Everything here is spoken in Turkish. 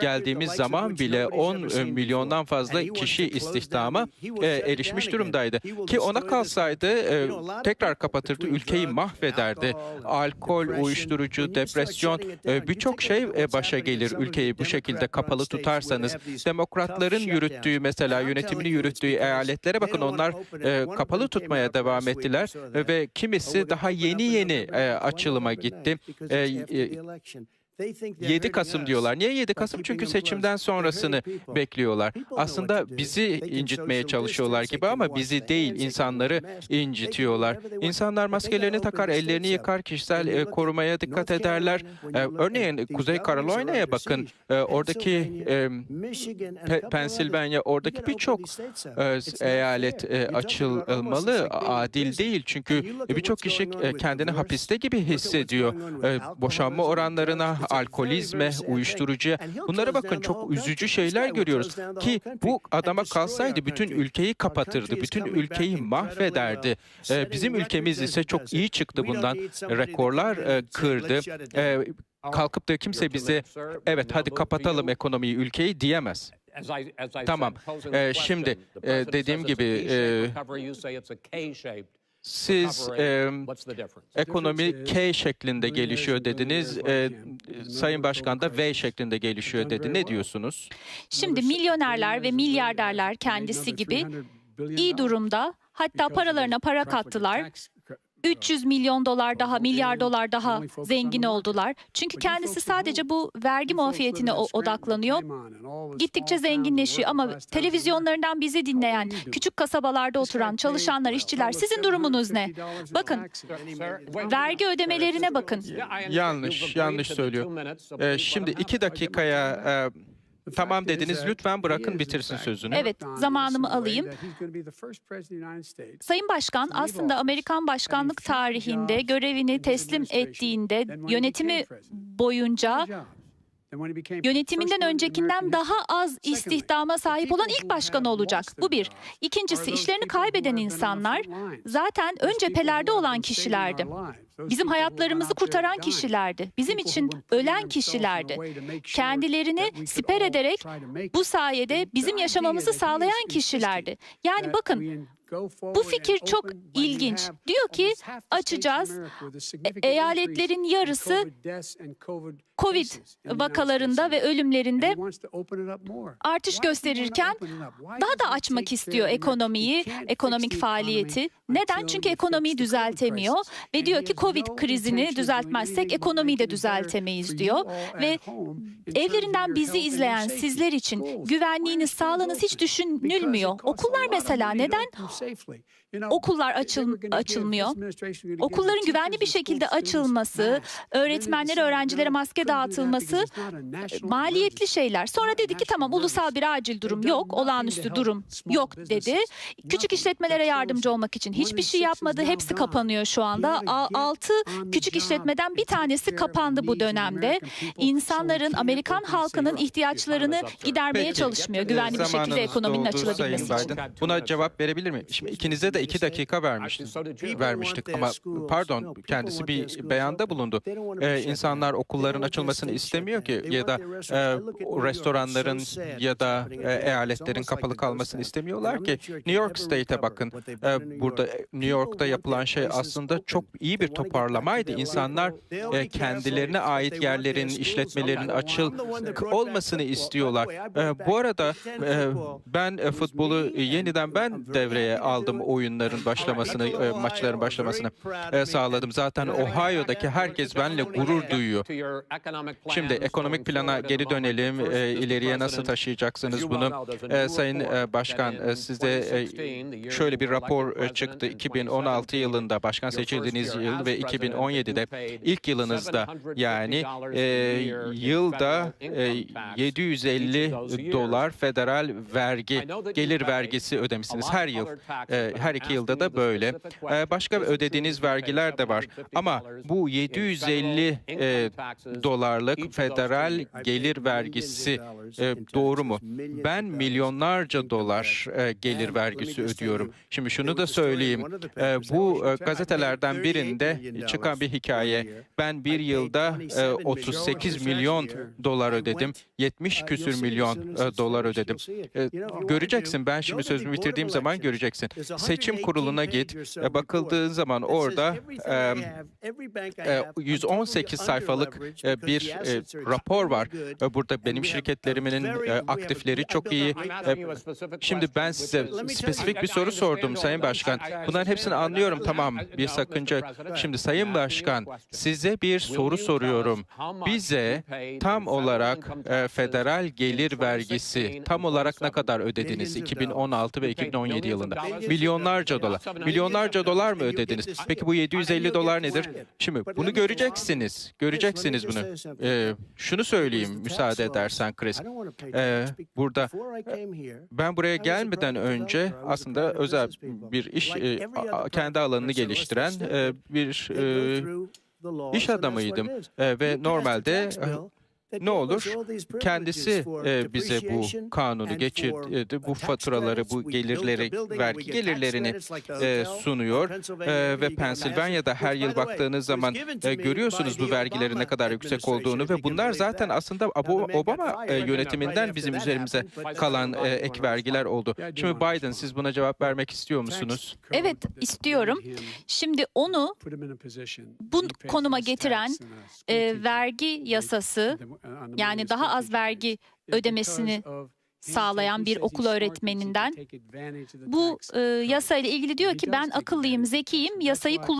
geldiğimiz zaman bile 10 milyondan fazla kişi istihdama e, erişmiş durumdaydı. Ki ona kalsaydı e, tekrar kapatırdı, ülkeyi mahvederdi. Alkol, uyuşturucu, depresyon, e, birçok şey e, başa gelir. ülkeyi bu şekilde kapalı tutarsanız. Demokratların yürüttüğü mesela yönetimini yürüttüğü eyaletlere bakın. onlar e, kapalı tutmaya devam ettiler E, ve kimisi daha yeni yeni e, açılıma gitti. E, e, 7 Kasım diyorlar. Niye 7 Kasım? Çünkü seçimden sonrasını bekliyorlar. Aslında bizi incitmeye çalışıyorlar gibi ama bizi değil insanları incitiyorlar. İnsanlar maskelerini takar, ellerini yıkar, kişisel e, korumaya dikkat ederler. E, örneğin Kuzey Carolina'ya bakın. E, oradaki e, Pe- Pennsylvania, oradaki birçok e, eyalet e, açılmalı. Adil değil çünkü birçok kişi kendini hapiste gibi hissediyor. E, Boşanma oranlarına, alkolizme, uyuşturucuya bunlara bakın çok üzücü şeyler görüyoruz ki bu adama kalsaydı bütün ülkeyi kapatırdı, bütün ülkeyi mahvederdi. E, Bizim ülkemiz ise çok iyi çıktı bundan, rekorlar e, kırdı. E, Kalkıp da kimse bize evet hadi kapatalım ekonomiyi, ülkeyi diyemez. Tamam. Ee, şimdi e, dediğim gibi e, siz e, ekonomi K şeklinde gelişiyor dediniz. E, Sayın Başkan da V şeklinde gelişiyor dedi. Ne diyorsunuz? Şimdi milyonerler ve milyarderler kendisi gibi iyi durumda. Hatta paralarına para kattılar. 300 milyon dolar daha, milyar dolar daha zengin oldular. Çünkü kendisi sadece bu vergi muafiyetine odaklanıyor. Gittikçe zenginleşiyor ama televizyonlarından bizi dinleyen, küçük kasabalarda oturan çalışanlar, işçiler sizin durumunuz ne? Bakın, vergi ödemelerine bakın. Yanlış, yanlış söylüyor. E, şimdi iki dakikaya e, tamam dediniz. Lütfen bırakın bitirsin sözünü. Evet, zamanımı alayım. Sayın Başkan aslında Amerikan başkanlık tarihinde görevini teslim ettiğinde yönetimi boyunca yönetiminden öncekinden daha az istihdama sahip olan ilk başkan olacak. Bu bir. İkincisi işlerini kaybeden insanlar zaten ön cephelerde olan kişilerdi. Bizim hayatlarımızı kurtaran kişilerdi. Bizim için ölen kişilerdi. Kendilerini siper ederek bu sayede bizim yaşamamızı sağlayan kişilerdi. Yani bakın bu fikir çok ilginç. Diyor ki açacağız e- eyaletlerin yarısı Covid vakalarında ve ölümlerinde artış gösterirken daha da açmak istiyor ekonomiyi, ekonomik faaliyeti. Neden? Çünkü ekonomiyi düzeltemiyor ve diyor ki Covid krizini düzeltmezsek ekonomiyi de düzeltemeyiz diyor ve evlerinden bizi izleyen sizler için güvenliğiniz, sağlığınız hiç düşünülmüyor. Okullar mesela neden okullar açıl, açılmıyor? Okulların güvenli bir şekilde açılması, öğretmenlere, öğrencilere maske dağıtılması maliyetli şeyler. Sonra dedi ki tamam ulusal bir acil durum yok, olağanüstü durum yok dedi. Küçük işletmelere yardımcı olmak için hiçbir şey yapmadı. Hepsi kapanıyor şu anda. Altı küçük işletmeden bir tanesi kapandı bu dönemde. İnsanların, Amerikan halkının ihtiyaçlarını gidermeye çalışmıyor. Güvenli bir şekilde ekonominin açılabilmesi için. Buna cevap verebilir mi? Şimdi ikinize de iki dakika vermiştim. vermiştik ama pardon kendisi bir beyanda bulundu. Ee, insanlar okulların açılmasını istemiyor ki ya da e, restoranların ya da e, eyaletlerin kapalı kalmasını istemiyorlar ki. New York State'e bakın. E, burada New York'ta yapılan şey aslında çok iyi bir toparlamaydı. İnsanlar e, kendilerine ait yerlerin, işletmelerin açıl olmasını istiyorlar. E, bu arada e, ben e, futbolu yeniden ben devreye aldım oyunların başlamasını, e, maçların başlamasını e, sağladım. Zaten Ohio'daki herkes benimle gurur duyuyor. Şimdi ekonomik plana geri dönelim. E, ileriye nasıl taşıyacaksınız bunu? E, Sayın e, Başkan, e, size e, şöyle bir rapor e, çıktı. 2016 yılında başkan seçildiğiniz yıl ve 2017'de ilk yılınızda yani e, yılda e, 750 dolar federal vergi, gelir vergisi ödemişsiniz her yıl. E, her iki yılda da böyle. E, başka ödediğiniz vergiler de var. Ama bu 750 e, dolarlık federal gelir vergisi e, doğru mu? Ben milyonlarca dolar e, gelir vergisi ödüyorum. Şimdi şunu da söyleyeyim. Bu gazetelerden birinde çıkan bir hikaye. Ben bir yılda e, 38 milyon dolar ödedim. 70 küsür milyon dolar ödedim. Göreceksin ben şimdi sözümü bitirdiğim zaman göreceksin. Seçim kuruluna git. E, bakıldığın zaman orada e, e, 118 sayfalık e, bir e, rapor var. E, Burada benim şirketlerimin e, aktifleri çok iyi. E, Şimdi ben size spesifik bir soru sordum Sayın Başkan. Bunların hepsini anlıyorum tamam bir sakınca. Şimdi Sayın Başkan size bir soru soruyorum. Bize tam olarak e, federal gelir vergisi tam olarak ne kadar ödediniz 2016 ve 2017 yılında? Milyonlarca dolar. Milyonlarca dolar mı ödediniz? Peki bu 750 dolar nedir? Şimdi bunu göreceksiniz. Göreceksiniz bunu. E, şunu söyleyeyim müsaade edersen Chris. Ee, burada ben buraya gelmeden önce aslında özel bir iş e, kendi alanını geliştiren e, bir e, iş adamıydım E, ve normalde ne olur? kendisi e, bize bu kanunu geçirdi, bu faturaları, bu gelirleri, vergi gelirlerini e, sunuyor E, ve Pennsylvania'da her yıl baktığınız zaman e, görüyorsunuz bu vergilerin ne kadar yüksek olduğunu ve bunlar zaten aslında Obama e, yönetiminden bizim üzerimize kalan e, ek vergiler oldu. Şimdi Biden siz buna cevap vermek istiyor musunuz? Evet, istiyorum. Şimdi onu bu konuma getiren e, vergi yasası yani daha az vergi ödemesini sağlayan bir okul öğretmeninden bu e, yasa ile ilgili diyor ki ben akıllıyım, zekiyim, yasayı kullanıyorum.